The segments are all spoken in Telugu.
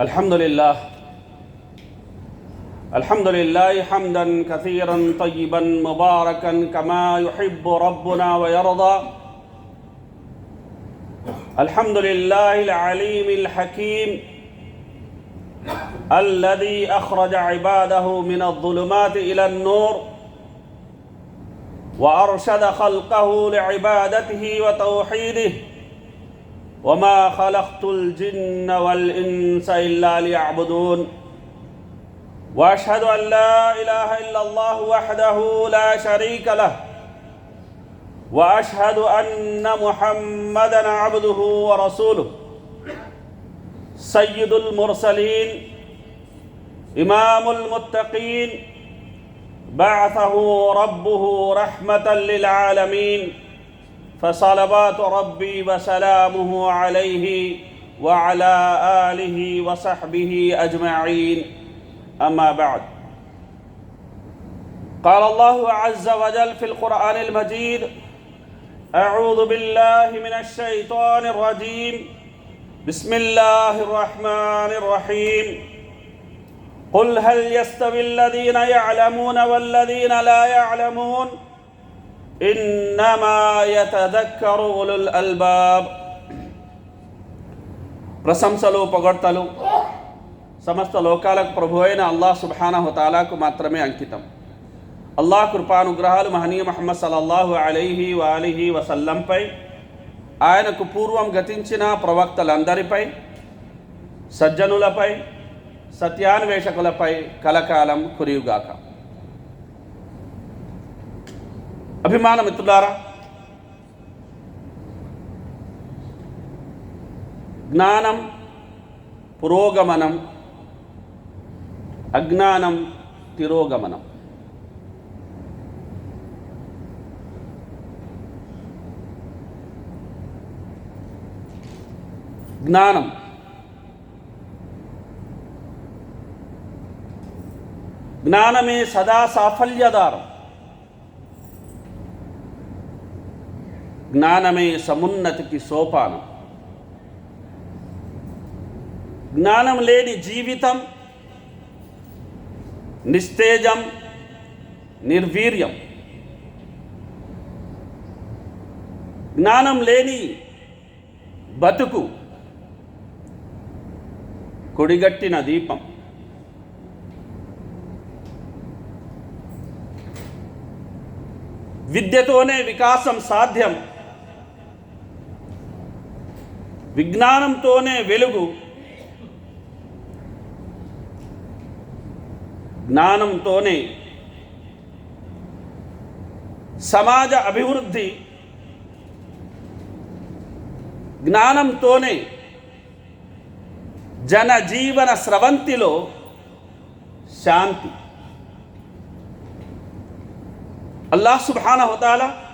الحمد لله الحمد لله حمدا كثيرا طيبا مباركا كما يحب ربنا ويرضى. الحمد لله العليم الحكيم الذي أخرج عباده من الظلمات إلى النور وأرشد خلقه لعبادته وتوحيده. وما خلقت الجن والانس الا ليعبدون. واشهد ان لا اله الا الله وحده لا شريك له. واشهد ان محمدا عبده ورسوله. سيد المرسلين. امام المتقين. بعثه ربه رحمه للعالمين. فصلوات ربي وسلامه عليه وعلى اله وصحبه اجمعين اما بعد. قال الله عز وجل في القران المجيد اعوذ بالله من الشيطان الرجيم. بسم الله الرحمن الرحيم. قل هل يستوي الذين يعلمون والذين لا يعلمون؟ అల్బాబ్ ప్రశంసలు పొగడ్తలు సమస్త లోకాలకు ప్రభు అయిన అల్లా సుబానహుతాలాకు మాత్రమే అంకితం. అల్లా కృపానుగ్రహాలు మహనీయ మహమ్మద్ సలల్లాహు అలీహి వాలిహి వసల్లంపై ఆయనకు పూర్వం గతించిన ప్రవక్తలందరిపై సజ్జనులపై సత్యాన్వేషకులపై కలకాలం కురియుగాక. అభిమాన మిత్రులారా జ్ఞానం పురోగమనం అజ్ఞానం తిరోగమనం. జ్ఞానం. జ్ఞానమే సదా సాఫల్యదారం. జ్ఞానమే సమున్నతికి సోపానం. జ్ఞానం లేని జీవితం నిస్తేజం నిర్వీర్యం. జ్ఞానం లేని బతుకు కొడిగట్టిన దీపం. విద్యతోనే వికాసం సాధ్యం. విజ్ఞానంతోనే వెలుగు. జ్ఞానంతోనే సమాజ అభివృద్ధి. జ్ఞానంతోనే జనజీవన స్రవంతిలో శాంతి. అల్లాహ్ సుబ్హాన హోతాలా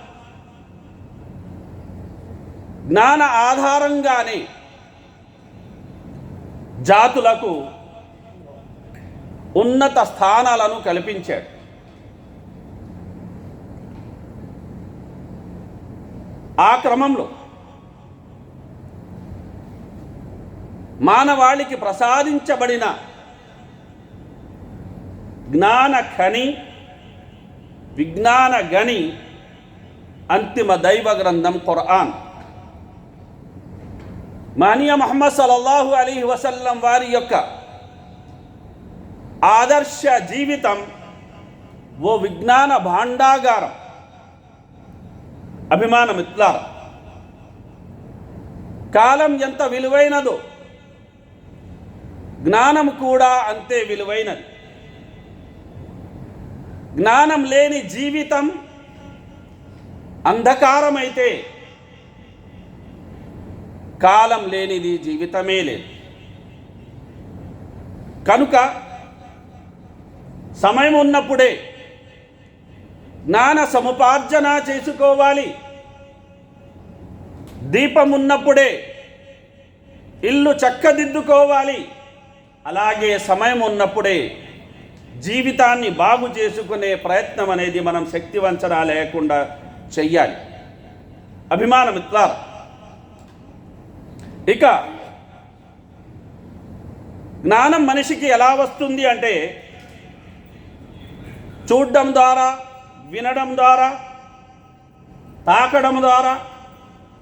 జ్ఞాన ఆధారంగానే జాతులకు ఉన్నత స్థానాలను కల్పించాడు. ఆ క్రమంలో మానవాళికి ప్రసాదించబడిన జ్ఞాన ఖని విజ్ఞాన గని అంతిమ దైవ గ్రంథం ఖురాన్ మానియా మహమ్మద్ సలల్లాహు అలీ వసల్లం వారి యొక్క ఆదర్శ జీవితం ఓ విజ్ఞాన భాండాగారం అభిమానమిత్లార కాలం ఎంత విలువైనదో జ్ఞానం కూడా అంతే విలువైనది. జ్ఞానం లేని జీవితం అంధకారమైతే కాలం లేనిది జీవితమే లేదు. కనుక సమయం ఉన్నప్పుడే జ్ఞాన సముపార్జన చేసుకోవాలి. దీపం ఉన్నప్పుడే ఇల్లు చక్కదిద్దుకోవాలి. అలాగే సమయం ఉన్నప్పుడే జీవితాన్ని బాగు చేసుకునే ప్రయత్నం అనేది మనం శక్తివంచన లేకుండా చెయ్యాలి. అభిమాన మిత్రాలు ఇక జ్ఞానం మనిషికి ఎలా వస్తుంది అంటే చూడడం ద్వారా వినడం ద్వారా తాకడం ద్వారా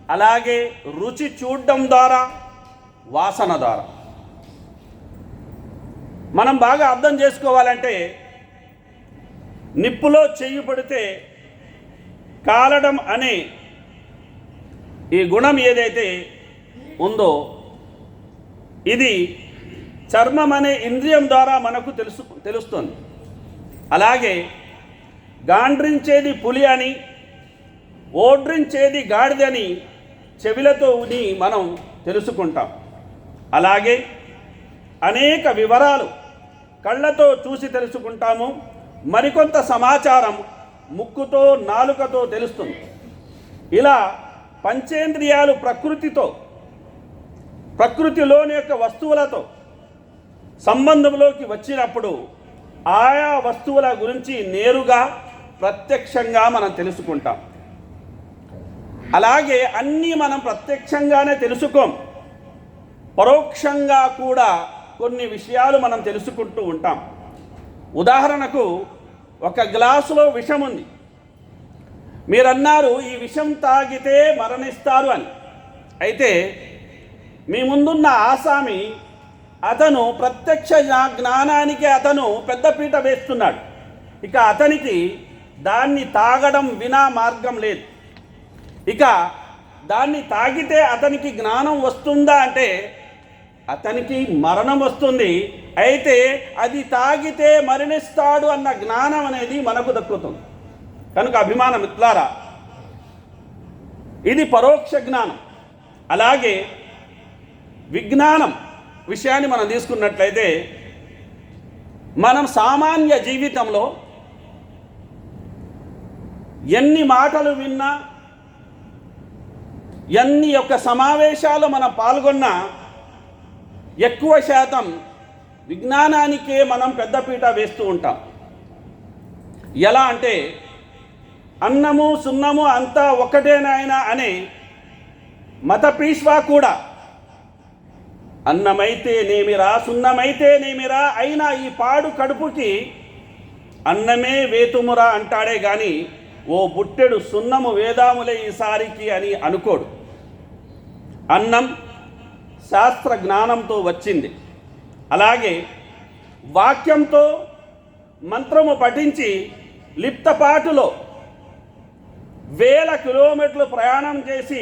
అలాగే రుచి చూడడం ద్వారా వాసన ద్వారా. మనం బాగా అర్థం చేసుకోవాలంటే నిప్పులో చెయ్యి పడితే కాలడం అనే ఈ గుణం ఏదైతే ఉందో ఇది చర్మం అనే ఇంద్రియం ద్వారా మనకు తెలుసు తెలుస్తుంది. అలాగే గాండ్రించేది పులి అని ఓడ్రించేది గాడిదని చెవిలతో ఉని మనం తెలుసుకుంటాం. అలాగే అనేక వివరాలు కళ్ళతో చూసి తెలుసుకుంటాము. మరికొంత సమాచారం ముక్కుతో నాలుకతో తెలుస్తుంది. ఇలా పంచేంద్రియాలు ప్రకృతితో ప్రకృతిలోని యొక్క వస్తువులతో సంబంధంలోకి వచ్చినప్పుడు ఆయా వస్తువుల గురించి నేరుగా ప్రత్యక్షంగా మనం తెలుసుకుంటాం. అలాగే అన్నీ మనం ప్రత్యక్షంగానే తెలుసుకోం. పరోక్షంగా కూడా కొన్ని విషయాలు మనం తెలుసుకుంటూ ఉంటాం. ఉదాహరణకు ఒక గ్లాసులో విషం ఉంది. మీరన్నారు ఈ విషం తాగితే మరణిస్తారు అని. అయితే మీ ముందున్న ఆసామి అతను ప్రత్యక్ష జ్ఞానానికి అతను పెద్దపీట వేస్తున్నాడు. ఇక అతనికి దాన్ని తాగడం వినా మార్గం లేదు. ఇక దాన్ని తాగితే అతనికి జ్ఞానం వస్తుందా అంటే అతనికి మరణం వస్తుంది. అయితే అది తాగితే మరణిస్తాడు అన్న జ్ఞానం అనేది మనకు దక్కుతుంది. కనుక అభిమాన మిత్రులారా ఇది పరోక్ష జ్ఞానం. అలాగే విజ్ఞానం విషయాన్ని మనం తీసుకున్నట్లయితే మనం సామాన్య జీవితంలో ఎన్ని మాటలు విన్నా ఎన్ని యొక్క సమావేశాలు మనం పాల్గొన్నా ఎక్కువ శాతం విజ్ఞానానికే మనం పెద్దపీట వేస్తూ ఉంటాం. ఎలా అంటే అన్నము సున్నము అంతా ఒకటేనాయన అనే మత పీష్వా కూడా అన్నమైతే నేమిరా సున్నమైతే నేమిరా అయినా ఈ పాడు కడుపుకి అన్నమే వేతుమురా అంటాడే గాని ఓ బుట్టెడు సున్నము వేదాములే ఈసారికి అని అనుకోడు. అన్నం శాస్త్ర జ్ఞానంతో వచ్చింది. అలాగే వాక్యంతో మంత్రము పఠించి లిప్తపాటులో వేల కిలోమీటర్లు ప్రయాణం చేసి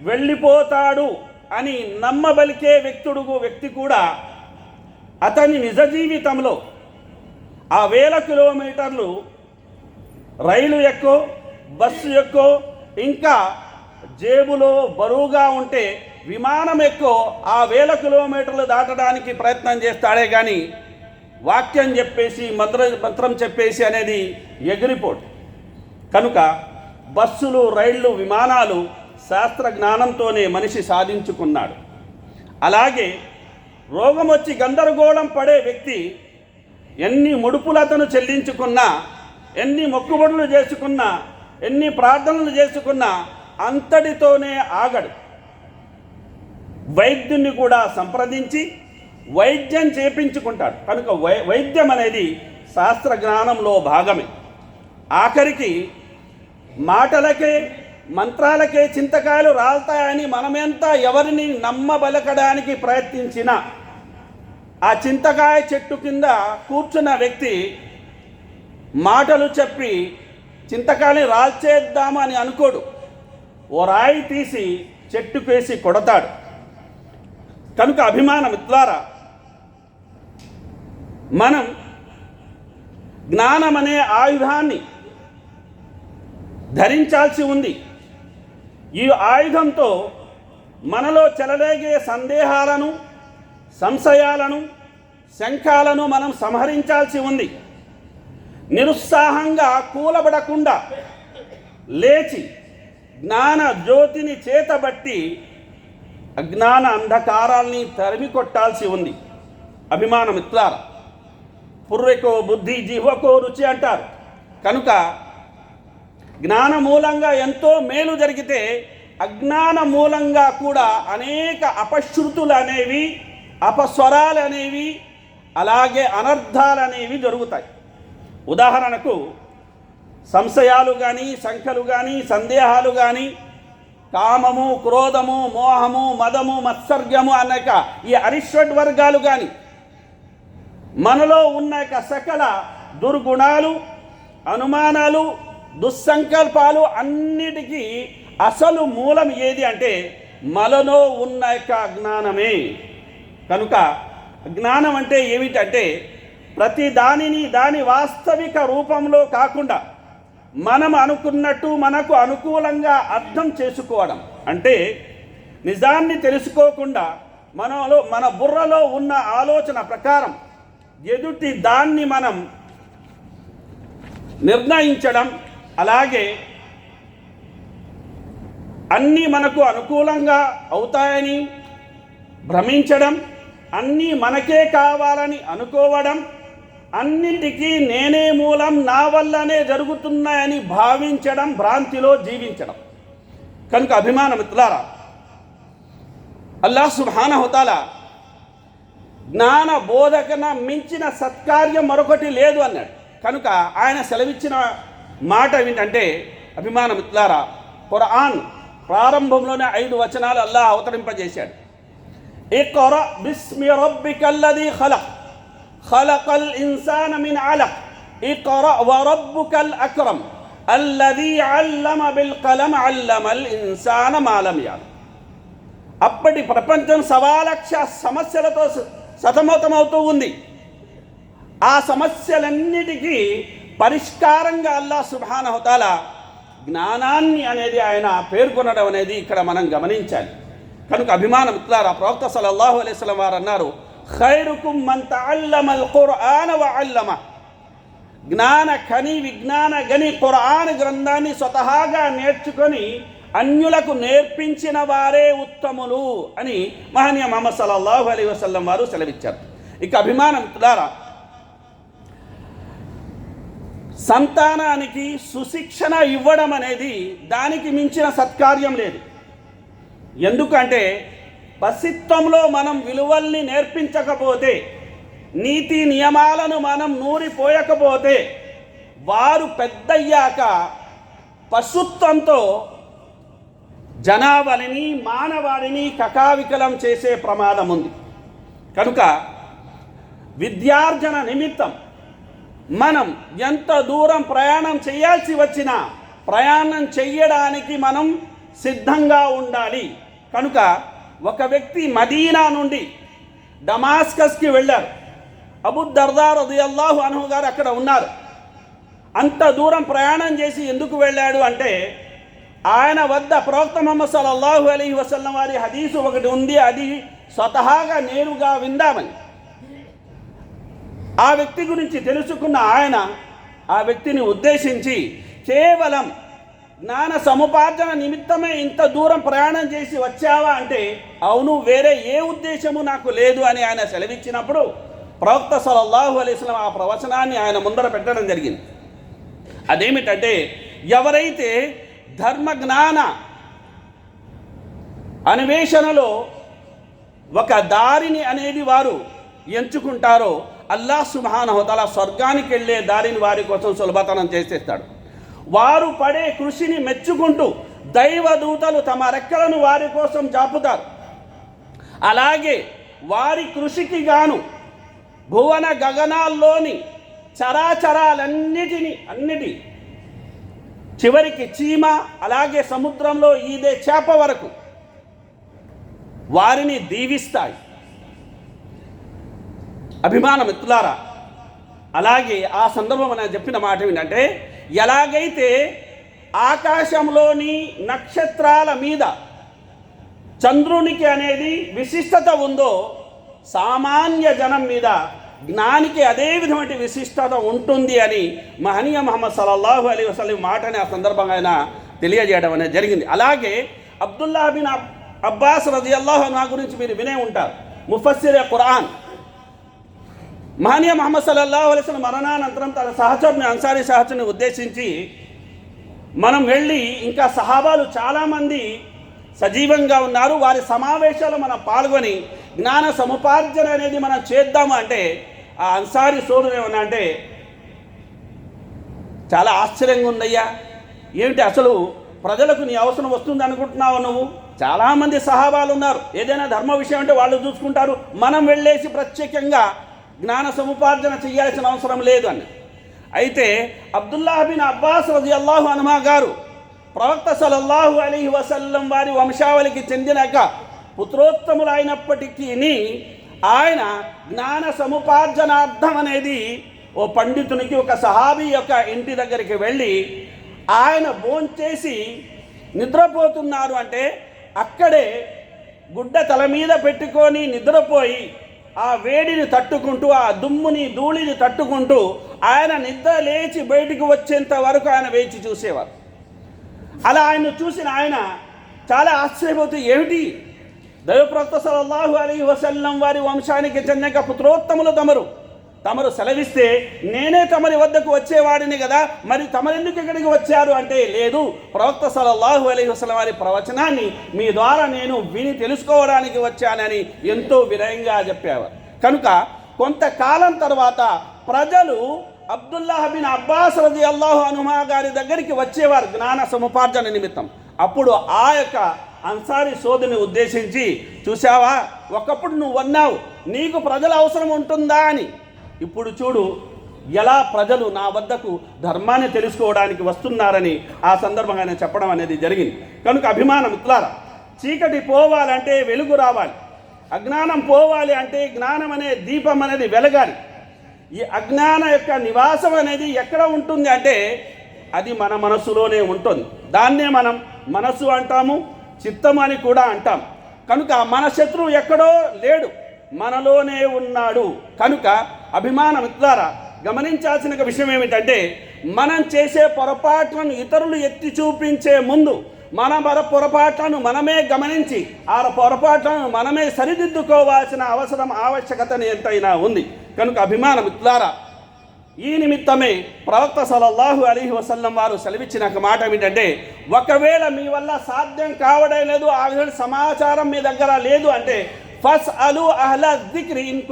వెళ్ళిపోతాడు. అని నమ్మబలికే వ్యక్తుడు వ్యక్తి కూడా అతని నిజ జీవితంలో ఆ వేల కిలోమీటర్లు రైలు ఎక్కో బస్సు ఎక్కో ఇంకా జేబులో బరువుగా ఉంటే విమానం ఎక్కో ఆ వేల కిలోమీటర్లు దాటడానికి ప్రయత్నం చేస్తాడే కానీ వాక్యం చెప్పేసి మంత్ర మంత్రం చెప్పేసి అనేది ఎగిరిపోటు కనుక బస్సులు రైళ్ళు విమానాలు శాస్త్ర జ్ఞానంతోనే మనిషి సాధించుకున్నాడు. అలాగే రోగం వచ్చి గందరగోళం పడే వ్యక్తి ఎన్ని ముడుపులతను చెల్లించుకున్నా ఎన్ని మొక్కుబడులు చేసుకున్నా ఎన్ని ప్రార్థనలు చేసుకున్నా అంతటితోనే ఆగడు. వైద్యుని కూడా సంప్రదించి వైద్యం చేపించుకుంటాడు. కనుక వై వైద్యం అనేది శాస్త్ర జ్ఞానంలో భాగమే. ఆఖరికి మాటలకే మంత్రాలకే చింతకాయలు రాలుతాయని మనమెంత ఎవరిని నమ్మబలకడానికి ప్రయత్నించినా ఆ చింతకాయ చెట్టు కింద కూర్చున్న వ్యక్తి మాటలు చెప్పి చింతకాయని రాల్చేద్దామని అని అనుకోడు. ఓ రాయి తీసి చెట్టుకేసి కొడతాడు. కనుక అభిమాన ద్వారా మనం జ్ఞానం అనే ఆయుధాన్ని ధరించాల్సి ఉంది. ఈ ఆయుధంతో మనలో చెలరేగే సందేహాలను సంశయాలను శంఖాలను మనం సంహరించాల్సి ఉంది. నిరుత్సాహంగా కూలబడకుండా లేచి జ్ఞాన జ్యోతిని చేతబట్టి అజ్ఞాన అంధకారాల్ని తరిమి కొట్టాల్సి ఉంది. అభిమాన మిత్రాల పుర్రెకో బుద్ధి జీవకో రుచి అంటారు. కనుక జ్ఞాన మూలంగా ఎంతో మేలు జరిగితే అజ్ఞాన మూలంగా కూడా అనేక అపశృతులు అనేవి అపస్వరాలు అనేవి అలాగే అనర్థాలు అనేవి జరుగుతాయి. ఉదాహరణకు సంశయాలు కానీ శంకలు కానీ సందేహాలు కానీ కామము క్రోధము మోహము మదము మత్సర్గము అనేక ఈ అరిషడ్ వర్గాలు కానీ మనలో ఉన్న యొక్క సకల దుర్గుణాలు అనుమానాలు దుస్సంకల్పాలు అన్నిటికీ అసలు మూలం ఏది అంటే మనలో ఉన్న యొక్క అజ్ఞానమే కనుక జ్ఞానం అంటే ఏమిటంటే ప్రతి దానిని దాని వాస్తవిక రూపంలో కాకుండా మనం అనుకున్నట్టు మనకు అనుకూలంగా అర్థం చేసుకోవడం. అంటే నిజాన్ని తెలుసుకోకుండా మనలో మన బుర్రలో ఉన్న ఆలోచన ప్రకారం ఎదుటి దాన్ని మనం నిర్ణయించడం అలాగే అన్నీ మనకు అనుకూలంగా అవుతాయని భ్రమించడం అన్నీ మనకే కావాలని అనుకోవడం అన్నింటికీ నేనే మూలం నా వల్లనే జరుగుతున్నాయని భావించడం భ్రాంతిలో జీవించడం. కనుక అభిమాన మిత్రులారా అల్లా సుభానహుతాల జ్ఞాన బోధకన మించిన సత్కార్యం మరొకటి లేదు అన్నాడు. కనుక ఆయన సెలవిచ్చిన మాట ఏంటంటే అభిమాన మిత్రులారా ఖురాన్ ప్రారంభంలోనే ఐదు వచనాలు అల్లాహ్ అవతరింపజేశాడు. ఇక్రా బిస్మి రబ్బికల్లదీ ఖలక్ ఖలకల్ ఇన్సాన మిన్ అలక్ ఇక్రా వరబ్బుకల్ అక్రమ్ అల్లదీ అల్లమ బిల్ కలం అల్లమల్ ఇన్సాన మాలం యాలం అప్పటి ప్రపంచం సవాలక్ష సమస్యలతో సతమతమవుతూ ఉంది. ఆ సమస్యలన్నిటికీ పరిష్కారంగా అల్లా సుబానహతాల జ్ఞానాన్ని అనేది ఆయన పేర్కొనడం అనేది ఇక్కడ మనం గమనించాలి. కనుక అభిమాన మిత్రులారా ప్రవక్త సలల్లాహు అలైస్లం వారు అన్నారు ఖైరుకుం మన్ తఅల్లమల్ ఖుర్ఆన వ అల్లమ. జ్ఞాన ఖని విజ్ఞాన గని ఖురాన్ గ్రంథాన్ని స్వతహాగా నేర్చుకొని అన్యులకు నేర్పించిన వారే ఉత్తములు అని మహనీయ మహమ్మద్ సల్లల్లాహు అలీ వసల్లం వారు సెలవిచ్చారు. ఇక అభిమానం ద్వారా సంతానానికి సుశిక్షణ ఇవ్వడం అనేది దానికి మించిన సత్కార్యం లేదు. ఎందుకంటే పసిత్వంలో మనం విలువల్ని నేర్పించకపోతే నీతి నియమాలను మనం నూరిపోయకపోతే వారు పెద్దయ్యాక పశుత్వంతో జనావళిని మానవాళిని కకావికలం చేసే ప్రమాదం ఉంది. కనుక విద్యార్జన నిమిత్తం మనం ఎంత దూరం ప్రయాణం చేయాల్సి వచ్చినా ప్రయాణం చెయ్యడానికి మనం సిద్ధంగా ఉండాలి. కనుక ఒక వ్యక్తి మదీనా నుండి డమాస్కస్కి వెళ్ళారు. అబు అది రదియల్లాహు అనుహు గారు అక్కడ ఉన్నారు. అంత దూరం ప్రయాణం చేసి ఎందుకు వెళ్ళాడు అంటే ఆయన వద్ద ప్రవక్త సల్ సల్లల్లాహు అలీ వసల్లం వారి హదీసు ఒకటి ఉంది అది స్వతహాగా నేరుగా విందామని. ఆ వ్యక్తి గురించి తెలుసుకున్న ఆయన ఆ వ్యక్తిని ఉద్దేశించి కేవలం జ్ఞాన సముపార్జన నిమిత్తమే ఇంత దూరం ప్రయాణం చేసి వచ్చావా అంటే అవును వేరే ఏ ఉద్దేశము నాకు లేదు అని ఆయన సెలవిచ్చినప్పుడు ప్రవక్త సలల్లాహు అలీస్లం ఆ ప్రవచనాన్ని ఆయన ముందర పెట్టడం జరిగింది. అదేమిటంటే ఎవరైతే ధర్మ జ్ఞాన అన్వేషణలో ఒక దారిని అనేది వారు ఎంచుకుంటారో అల్లాహ్ సుబ్హానహుతల స్వర్గానికి వెళ్ళే దారిని వారి కోసం సులభతరం చేసేస్తాడు. వారు పడే కృషిని మెచ్చుకుంటూ దైవదూతలు తమ రెక్కలను వారి కోసం జాపుతారు. అలాగే వారి కృషికి గాను భువన గగనాల్లోని చరాచరాలన్నిటిని అన్నిటి చివరికి చీమ అలాగే సముద్రంలో ఈదే చేప వరకు వారిని దీవిస్తాయి. అభిమాన మిత్రులారా. అలాగే ఆ సందర్భం నేను చెప్పిన మాట ఏంటంటే ఎలాగైతే ఆకాశంలోని నక్షత్రాల మీద చంద్రునికి అనేది విశిష్టత ఉందో సామాన్య జనం మీద జ్ఞానికి అదే విధమైన విశిష్టత ఉంటుంది అని మహనీయ మహమ్మద్ సల్లల్లాహు అలీ వసలం మాటని ఆ సందర్భంగా ఆయన తెలియజేయడం అనేది జరిగింది. అలాగే అబ్దుల్లా బిన్ అబ్బాస్ రజియల్లాహు నా గురించి మీరు వినే ఉంటారు. ముఫస్సిర్ ఖురాన్. మహనీయ మహమ్మద్ సల్లల్లా అలైహి మరణానంతరం తన సహచరుని అన్సారీ సహచరుని ఉద్దేశించి మనం వెళ్ళి ఇంకా సహాబాలు చాలామంది సజీవంగా ఉన్నారు. వారి సమావేశాలు మనం పాల్గొని జ్ఞాన సముపార్జన అనేది మనం చేద్దాము అంటే ఆ అన్సారి సోదరు ఏమన్నా అంటే చాలా ఆశ్చర్యంగా ఉందయ్యా. ఏమిటి అసలు ప్రజలకు నీ అవసరం వస్తుంది అనుకుంటున్నావు నువ్వు? చాలామంది సహాబాలు ఉన్నారు. ఏదైనా ధర్మ విషయం అంటే వాళ్ళు చూసుకుంటారు. మనం వెళ్ళేసి ప్రత్యేకంగా జ్ఞాన సముపార్జన చేయాల్సిన అవసరం లేదు అని. అయితే అబ్దుల్లాహబిన్ అబ్బాస్ రజి అల్లాహు అనుమా గారు ప్రవక్త సలల్లాహు అలీ వసల్లం వారి వంశావళికి చెందినక పుత్రోత్తములు అయినప్పటికీ ఆయన జ్ఞాన సముపార్జనార్థం అనేది ఓ పండితునికి ఒక సహాబీ యొక్క ఇంటి దగ్గరికి వెళ్ళి ఆయన భోంచేసి నిద్రపోతున్నారు అంటే అక్కడే గుడ్డ తల మీద పెట్టుకొని నిద్రపోయి ఆ వేడిని తట్టుకుంటూ ఆ దుమ్ముని ధూళిని తట్టుకుంటూ ఆయన నిద్ర లేచి బయటికి వచ్చేంత వరకు ఆయన వేచి చూసేవారు. అలా ఆయన చూసిన ఆయన చాలా ఆశ్చర్యపోతూ ఏమిటి? దైవప్రత సల్లల్లాహు అలీ వసల్లం వారి వంశానికి చెందిన పుత్రోత్తములు తమరు. తమరు సెలవిస్తే నేనే తమరి వద్దకు వచ్చేవాడిని కదా మరి తమరెందుకు ఇక్కడికి వచ్చారు అంటే లేదు. ప్రవక్త సల్లల్లాహు అలీ వసలం వారి ప్రవచనాన్ని మీ ద్వారా నేను విని తెలుసుకోవడానికి వచ్చానని ఎంతో వినయంగా చెప్పేవారు కనుక కొంతకాలం తర్వాత ప్రజలు అబ్దుల్లాహ్ బిన్ అబ్బాస్ రజి అల్లాహు అనుమా గారి దగ్గరికి వచ్చేవారు జ్ఞాన సముపార్జన నిమిత్తం. అప్పుడు ఆ యొక్క అన్సారీ సోదుని ఉద్దేశించి చూసావా ఒకప్పుడు నువ్వు అన్నావు నీకు ప్రజల అవసరం ఉంటుందా? అని. ఇప్పుడు చూడు ఎలా ప్రజలు నా వద్దకు ధర్మాన్ని తెలుసుకోవడానికి వస్తున్నారని ఆ సందర్భంగా ఆయన చెప్పడం అనేది జరిగింది. కనుక అభిమానం ఇట్లారా చీకటి పోవాలంటే వెలుగు రావాలి. అజ్ఞానం పోవాలి అంటే జ్ఞానం అనే దీపం అనేది వెలగాలి. ఈ అజ్ఞాన యొక్క నివాసం అనేది ఎక్కడ ఉంటుంది అంటే అది మన మనస్సులోనే ఉంటుంది. దాన్నే మనం మనస్సు అంటాము చిత్తం అని కూడా అంటాం. కనుక మన శత్రువు ఎక్కడో లేడు. మనలోనే ఉన్నాడు. కనుక అభిమాన మిత్రారా గమనించాల్సిన విషయం ఏమిటంటే మనం చేసే పొరపాట్లను ఇతరులు ఎత్తి చూపించే ముందు మన మన పొరపాట్లను మనమే గమనించి ఆ పొరపాట్లను మనమే సరిదిద్దుకోవాల్సిన అవసరం ఆవశ్యకత ఎంతైనా ఉంది. కనుక అభిమాన మిత్రులారా ఈ నిమిత్తమే ప్రవక్త సలల్లాహు అలీహి వసల్లం వారు సెలవిచ్చిన ఒక మాట ఏమిటంటే ఒకవేళ మీ వల్ల సాధ్యం కావడం లేదు ఆ విధంగా సమాచారం మీ దగ్గర లేదు అంటే ఫస్ అలు అహ్లా దిక్రి ఇన్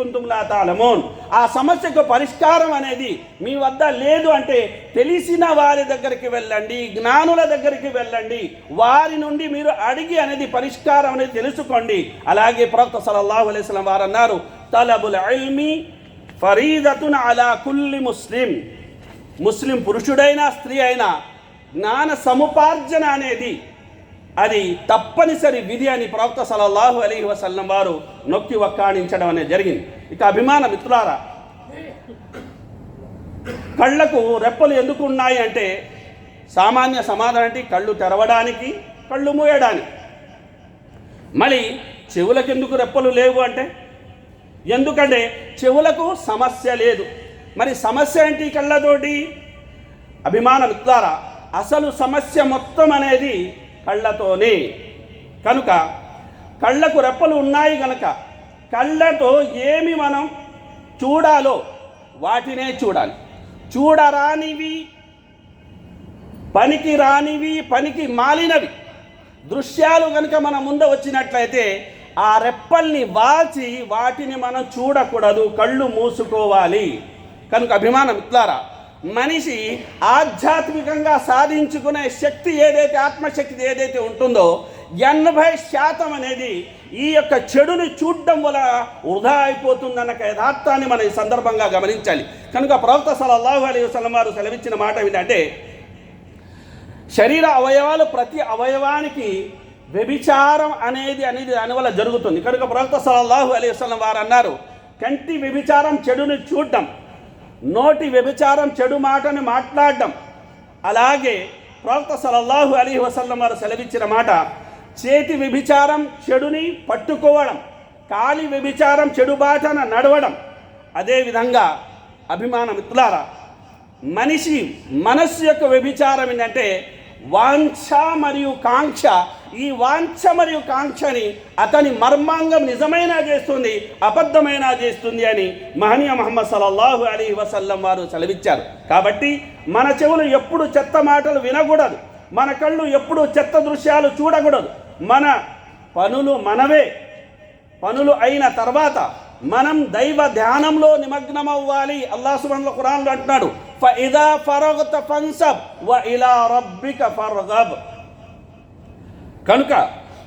తాలమోన్. ఆ సమస్యకు పరిష్కారం అనేది మీ వద్ద లేదు అంటే తెలిసిన వారి దగ్గరికి వెళ్ళండి జ్ఞానుల దగ్గరికి వెళ్ళండి. వారి నుండి మీరు అడిగి అనేది పరిష్కారం అనేది తెలుసుకోండి. అలాగే ప్రవక్త సలల్లాహు అలైస్లం వారు అన్నారు తలబుల్ ఇల్మి ఫరీదతున్ అలా కుల్లి ముస్లిం. ముస్లిం పురుషుడైనా స్త్రీ అయినా జ్ఞాన సముపార్జన అనేది అది తప్పనిసరి విధి అని ప్రవక్త సలల్లాహు అలీ వసల్లం వారు నొక్కి వక్కాణించడం అనేది జరిగింది. ఇక అభిమాన మిత్రులారా కళ్ళకు రెప్పలు ఎందుకు ఉన్నాయి అంటే సామాన్య సమాధానం అంటే కళ్ళు తెరవడానికి కళ్ళు మూయడానికి. మళ్ళీ చెవులకు ఎందుకు రెప్పలు లేవు అంటే? ఎందుకంటే చెవులకు సమస్య లేదు. మరి సమస్య ఏంటి కళ్ళతోటి? అభిమాన మిత్రులారా అసలు సమస్య మొత్తం అనేది కళ్ళతోనే. కనుక కళ్ళకు రెప్పలు ఉన్నాయి కనుక కళ్ళతో ఏమి మనం చూడాలో వాటినే చూడాలి. చూడరానివి పనికి రానివి పనికి మాలినవి. దృశ్యాలు కనుక మన ముందు వచ్చినట్లయితే ఆ రెప్పల్ని వాల్చి వాటిని మనం చూడకూడదు కళ్ళు మూసుకోవాలి. కనుక అభిమానం ఇట్లారా మనిషి ఆధ్యాత్మికంగా సాధించుకునే శక్తి ఏదైతే ఆత్మశక్తి ఏదైతే ఉంటుందో ఎనభై శాతం అనేది ఈ యొక్క చెడుని చూడడం వల్ల వృధా అయిపోతుందన్న యథార్థాన్ని మనం ఈ సందర్భంగా గమనించాలి. కనుక ప్రవక్త సలల్లాహు అలీ వసలం వారు సెలవిచ్చిన మాట ఏమిటంటే శరీర అవయవాలు ప్రతి అవయవానికి వ్యభిచారం అనేది అనేది దానివల్ల జరుగుతుంది. కనుక ప్రవక్త సలల్లాహు అలీ వసలం వారు అన్నారు కంటి వ్యభిచారం చెడుని చూడడం నోటి వ్యభిచారం చెడు మాటని మాట్లాడడం. అలాగే ప్రవక్త సలల్లాహు అలీ వసల్లం వారు సెలవిచ్చిన మాట చేతి వ్యభిచారం చెడుని పట్టుకోవడం కాలి వ్యభిచారం చెడు బాటన నడవడం. అదేవిధంగా అభిమాన మిత్రులారా మనిషి మనస్సు యొక్క వ్యభిచారం ఏంటంటే వాంఛ మరియు కాంక్ష ఈ వాంఛ మరియు కాంక్షని అతని మర్మాంగం నిజమైన చేస్తుంది అబద్ధమైన చేస్తుంది అని మహనీయ మహమ్మద్ సలల్లాహు అలీ వసల్లం వారు సెలవిచ్చారు. కాబట్టి మన చెవులు ఎప్పుడు చెత్త మాటలు వినకూడదు. మన కళ్ళు ఎప్పుడు చెత్త దృశ్యాలు చూడకూడదు. మన పనులు మనవే. పనులు అయిన తర్వాత మనం దైవ ధ్యానంలో నిమగ్నమవ్వాలి. అల్లా సుబ్హాన్ ఖురాన్లో అంటున్నాడు ఫ ఇదా ఫరగత ఫన్సబ్ వ ఇలా రబ్బిక ఫర్గబ్. కనుక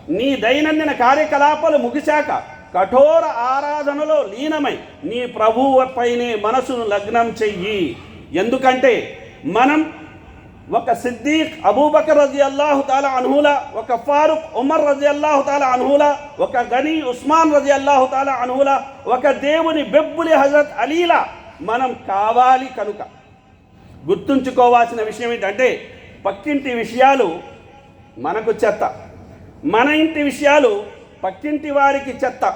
నీ దైనందిన కార్యకలాపాలు ముగిశాక కఠోర ఆరాధనలో లీనమై నీ ప్రభువుపైనే మనసును లగ్నం చెయ్యి. ఎందుకంటే మనం ఒక సిద్దీక్ అబూబకర్ రజి అల్లాహు తాలా అనుహుల ఒక ఫారూక్ ఉమర్ రజి అల్లాహు తాలా అనుహుల ఒక గనీ ఉస్మాన్ రజి అల్లాహు తాలా అనుహుల ఒక దేవుని బెబ్బులి హజరత్ అలీలా మనం కావాలి కనుక. గుర్తుంచుకోవాల్సిన విషయం ఏంటంటే పక్కింటి విషయాలు మనకు చెత్త. మన ఇంటి విషయాలు పక్కింటి వారికి చెత్త.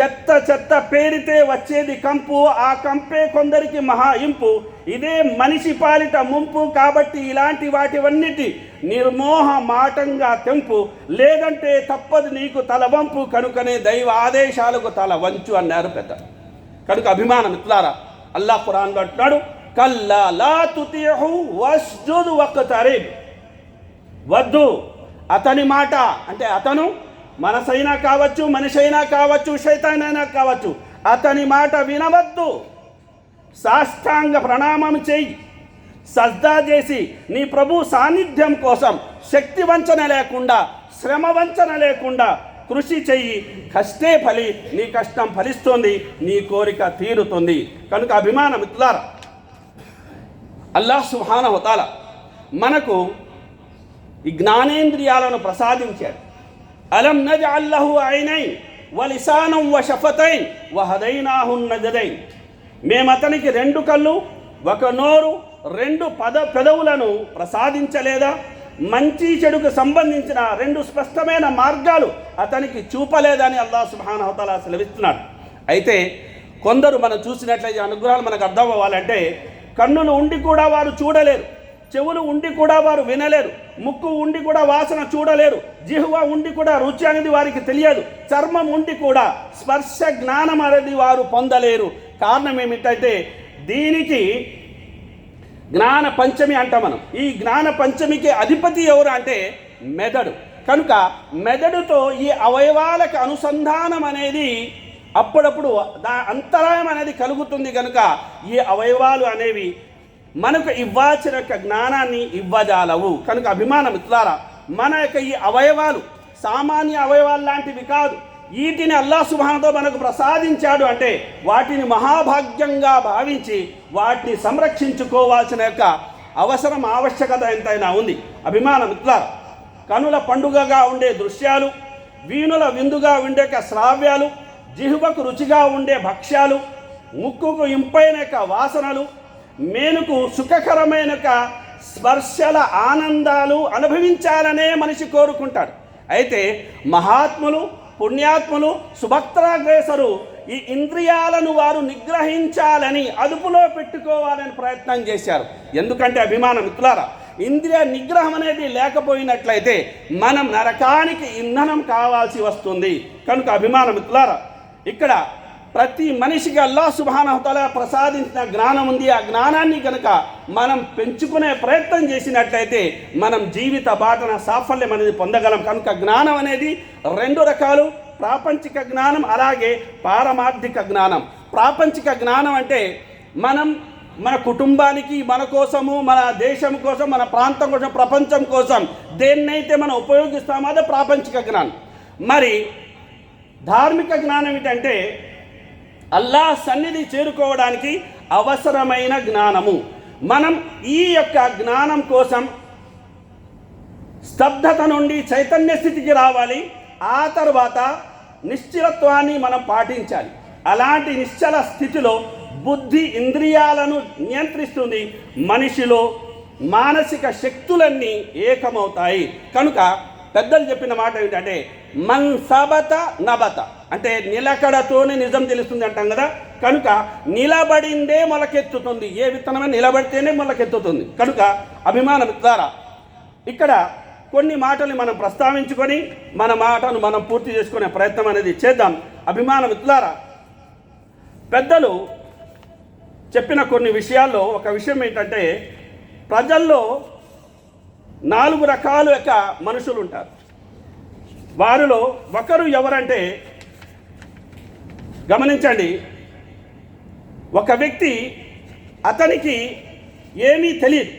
చెత్త చెత్త పేరితే వచ్చేది కంపు ఆ కంపే కొందరికి మహా ఇంపు. ఇదే మనిషి పాలిట ముంపు కాబట్టి ఇలాంటి వాటివన్నిటి నిర్మోహ మాటంగా తెంపు. లేదంటే తప్పదు నీకు తల వంపు కనుకనే దైవ ఆదేశాలకు తల వంచు అన్నారు పెద్ద. కనుక అభిమానం ఇట్లారా అల్లా ఖురాన్లో అంటున్నాడు కల్లా లా తుతిహు వస్జుద్ వద్దు. అతని మాట అంటే అతను మనసైనా కావచ్చు మనిషి అయినా కావచ్చు శైతానైనా కావచ్చు అతని మాట వినవద్దు. సాష్టాంగ ప్రణామం చేయి. సజ్దా చేసి నీ ప్రభు సాన్నిధ్యం కోసం శక్తి వంచన లేకుండా శ్రమ వంచన లేకుండా కృషి చెయ్యి కష్టే ఫలి నీ కష్టం ఫలిస్తుంది నీ కోరిక తీరుతుంది. కనుక అభిమానం ఇట్లారా అల్లాహ్ సుహాన హుతాల మనకు ఈ జ్ఞానేంద్రియాలను ప్రసాదించాడు. అలం నజ అల్లహు అయినై వలిసానం వ షఫతై వ హదైనాహు నజదైన్. మేము అతనికి రెండు కళ్ళు ఒక నోరు రెండు పద పెదవులను ప్రసాదించలేదా? మంచి చెడుకు సంబంధించిన రెండు స్పష్టమైన మార్గాలు అతనికి చూపలేదని అల్లా సుబ్హానహు హుతాలా సెలవిస్తున్నాడు. అయితే కొందరు మనం చూసినట్లయితే అనుగ్రహాలు మనకు అర్థం అవ్వాలంటే కన్నులు ఉండి కూడా వారు చూడలేరు. చెవులు ఉండి కూడా వారు వినలేరు ముక్కు ఉండి కూడా వాసన చూడలేరు జిహ్వ ఉండి కూడా రుచి అనేది వారికి తెలియదు చర్మం ఉండి కూడా స్పర్శ జ్ఞానం అనేది వారు పొందలేరు. కారణం ఏమిటంటే దీనికి జ్ఞాన పంచమి అంటాం మనం. ఈ జ్ఞాన పంచమికి అధిపతి ఎవరు అంటే మెదడు. కనుక మెదడుతో ఈ అవయవాలకు అనుసంధానం అనేది అప్పుడప్పుడు దా అంతరాయం అనేది కలుగుతుంది కనుక ఈ అవయవాలు అనేవి మనకు ఇవ్వాల్సిన యొక్క జ్ఞానాన్ని ఇవ్వజాలవు. కనుక అభిమానం ఇట్లారా మన యొక్క ఈ అవయవాలు సామాన్య అవయవాలు లాంటివి కాదు వీటిని అల్లా సుభానతో మనకు ప్రసాదించాడు అంటే వాటిని మహాభాగ్యంగా భావించి వాటిని సంరక్షించుకోవాల్సిన యొక్క అవసరం ఆవశ్యకత ఎంతైనా ఉంది. అభిమానం ఇట్లా కనుల పండుగగా ఉండే దృశ్యాలు వీణుల విందుగా ఉండే యొక్క శ్రావ్యాలు జిహ్వకు రుచిగా ఉండే భక్ష్యాలు ముక్కుకు ఇంపైన యొక్క వాసనలు మేనుకు సుఖకరమైన స్పర్శల ఆనందాలు అనుభవించాలనే మనిషి కోరుకుంటాడు. అయితే మహాత్ములు పుణ్యాత్ములు సుభక్తాగ్రేసరు ఈ ఇంద్రియాలను వారు నిగ్రహించాలని అదుపులో పెట్టుకోవాలని ప్రయత్నం చేశారు. ఎందుకంటే అభిమానం మిత్రులారా ఇంద్రియ నిగ్రహం అనేది లేకపోయినట్లయితే మనం నరకానికి ఇంధనం కావాల్సి వస్తుంది. కనుక అభిమానం మిత్రులారా ఇక్కడ ప్రతి మనిషికి అల్లా సుభానహతల ప్రసాదించిన జ్ఞానం ఉంది. ఆ జ్ఞానాన్ని కనుక మనం పెంచుకునే ప్రయత్నం చేసినట్లయితే మనం జీవిత బాటన సాఫల్యం అనేది పొందగలం. కనుక జ్ఞానం అనేది రెండు రకాలు. ప్రాపంచిక జ్ఞానం అలాగే పారమార్థిక జ్ఞానం. ప్రాపంచిక జ్ఞానం అంటే మనం మన కుటుంబానికి మన కోసము మన దేశం కోసం మన ప్రాంతం కోసం ప్రపంచం కోసం దేన్నైతే మనం ఉపయోగిస్తామో అదే ప్రాపంచిక జ్ఞానం. మరి ధార్మిక జ్ఞానం ఏంటంటే అల్లాహ్ సన్నిధి చేరుకోవడానికి అవసరమైన జ్ఞానము. మనం ఈ యొక్క జ్ఞానం కోసం స్తబ్దత నుండి చైతన్య స్థితికి రావాలి. ఆ తర్వాత నిశ్చలత్వాన్ని మనం పాటించాలి. అలాంటి నిశ్చల స్థితిలో బుద్ధి ఇంద్రియాలను నియంత్రిస్తుంది. మనిషిలో మానసిక శక్తులన్నీ ఏకమవుతాయి. కనుక పెద్దలు చెప్పిన మాట ఏంటంటే మన్ సబత నబత. అంటే నిలకడతోనే నిజం తెలుస్తుంది అంటాం కదా. కనుక నిలబడిందే మొలకెత్తుతుంది. ఏ విత్తనమే నిలబడితేనే మొలకెత్తుతుంది. కనుక అభిమానం ద్వారా ఇక్కడ కొన్ని మాటలు మనం ప్రస్తావించుకొని మన మాటను మనం పూర్తి చేసుకునే ప్రయత్నం అనేది చేద్దాం. అభిమాన మిత్రులారా పెద్దలు చెప్పిన కొన్ని విషయాల్లో ఒక విషయం ఏంటంటే ప్రజల్లో నాలుగు రకాల యొక్క మనుషులు ఉంటారు వారిలో ఒకరు ఎవరంటే గమనించండి ఒక వ్యక్తి అతనికి ఏమీ తెలియదు.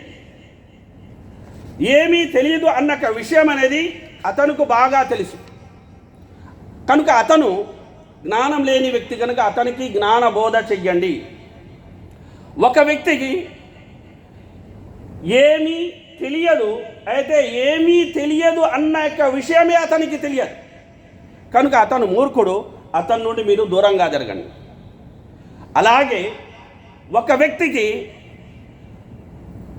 ఏమీ తెలియదు అన్న విషయం అనేది అతనుకు బాగా తెలుసు. కనుక అతను జ్ఞానం లేని వ్యక్తి కనుక అతనికి జ్ఞాన బోధ చెయ్యండి. ఒక వ్యక్తికి ఏమీ తెలియదు. అయితే ఏమీ తెలియదు అన్న యొక్క విషయమే అతనికి తెలియదు. కనుక అతను మూర్ఖుడు. అతని నుండి మీరు దూరంగా జరగండి. అలాగే ఒక వ్యక్తికి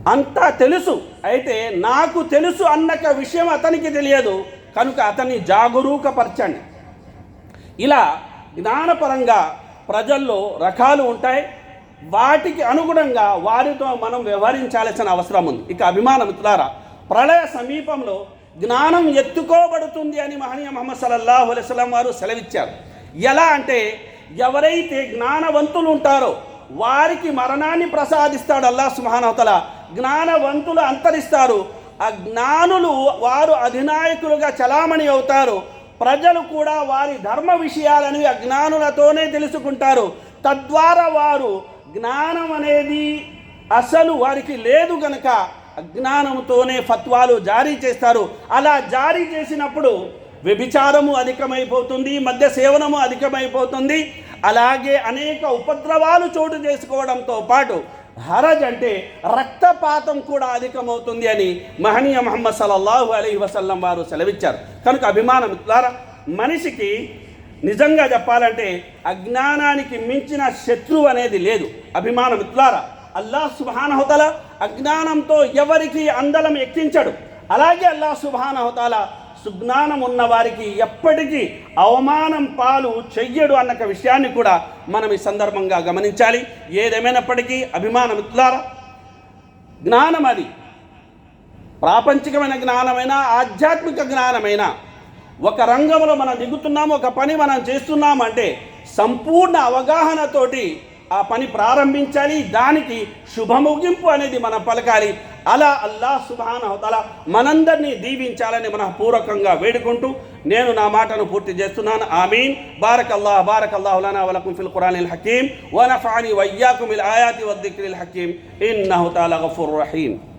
అంతా తెలుసు. అయితే నాకు తెలుసు అన్నక విషయం అతనికి తెలియదు. కనుక అతన్ని జాగరూకపరచండి. ఇలా జ్ఞానపరంగా ప్రజల్లో రకాలు ఉంటాయి. వాటికి అనుగుణంగా వారితో మనం వ్యవహరించాల్సిన అవసరం ఉంది. ఇక అభిమాన మిత్రులారా ప్రళయ సమీపంలో జ్ఞానం ఎత్తుకోబడుతుంది అని మహనీయ మహమ్మద్ సల్లల్లాహు అలైహి వారు సెలవిచ్చారు. ఎలా అంటే ఎవరైతే జ్ఞానవంతులు ఉంటారో వారికి మరణాన్ని ప్రసాదిస్తాడు అల్లా సుమహానవతల జ్ఞానవంతులు అంతరిస్తారు. ఆ జ్ఞానులు వారు అధినాయకులుగా చలామణి అవుతారు. ప్రజలు కూడా వారి ధర్మ విషయాలను అజ్ఞానులతోనే తెలుసుకుంటారు. తద్వారా వారు జ్ఞానం అనేది అసలు వారికి లేదు గనక అజ్ఞానంతోనే ఫత్వాలు జారీ చేస్తారు. అలా జారీ చేసినప్పుడు వ్యభిచారము అధికమైపోతుంది మద్య సేవనము అధికమైపోతుంది. అలాగే అనేక ఉపద్రవాలు చోటు చేసుకోవడంతో పాటు హరజ్ అంటే రక్తపాతం కూడా అధికమవుతుంది అని మహనీయ మహమ్మద్ సల్లల్లాహు అలీ వసల్లం వారు సెలవిచ్చారు. కనుక అభిమానం ద్వారా మనిషికి నిజంగా చెప్పాలంటే అజ్ఞానానికి మించిన శత్రువు అనేది లేదు. అభిమాన మిత్రులారా అల్లా సుబానహతల అజ్ఞానంతో ఎవరికి అందలం ఎక్కించడు. అలాగే అల్లాహ్ సుబానహతల సుజ్ఞానం ఉన్న వారికి ఎప్పటికీ అవమానం పాలు చెయ్యడు అన్న విషయాన్ని కూడా మనం ఈ సందర్భంగా గమనించాలి. ఏదేమైనప్పటికీ అభిమాన మిత్రులారా జ్ఞానం అది ప్రాపంచికమైన జ్ఞానమైనా ఆధ్యాత్మిక జ్ఞానమైనా ఒక రంగంలో మనం దిగుతున్నాము ఒక పని మనం చేస్తున్నామంటే సంపూర్ణ అవగాహనతోటి ఆ పని ప్రారంభించాలి. దానికి శుభముగింపు అనేది మనం పలకాలి. అలా అల్లాహ్ సుబాన్ తల మనందరినీ దీవించాలని మన పూర్వకంగా వేడుకుంటూ నేను నా మాటను పూర్తి చేస్తున్నాను. ఆమీన్. బారక్ అల్లాహ్ బారక్ అల్లాహ్ లనా వలకుం ఫిల్ ఖురాన్ హకీం వనఫఅని వయ్యాకుం ఇల్ ఆయాతి వద్దిక్రిల్ హకీం ఇన్నహు తాలా గఫూర్ రహీం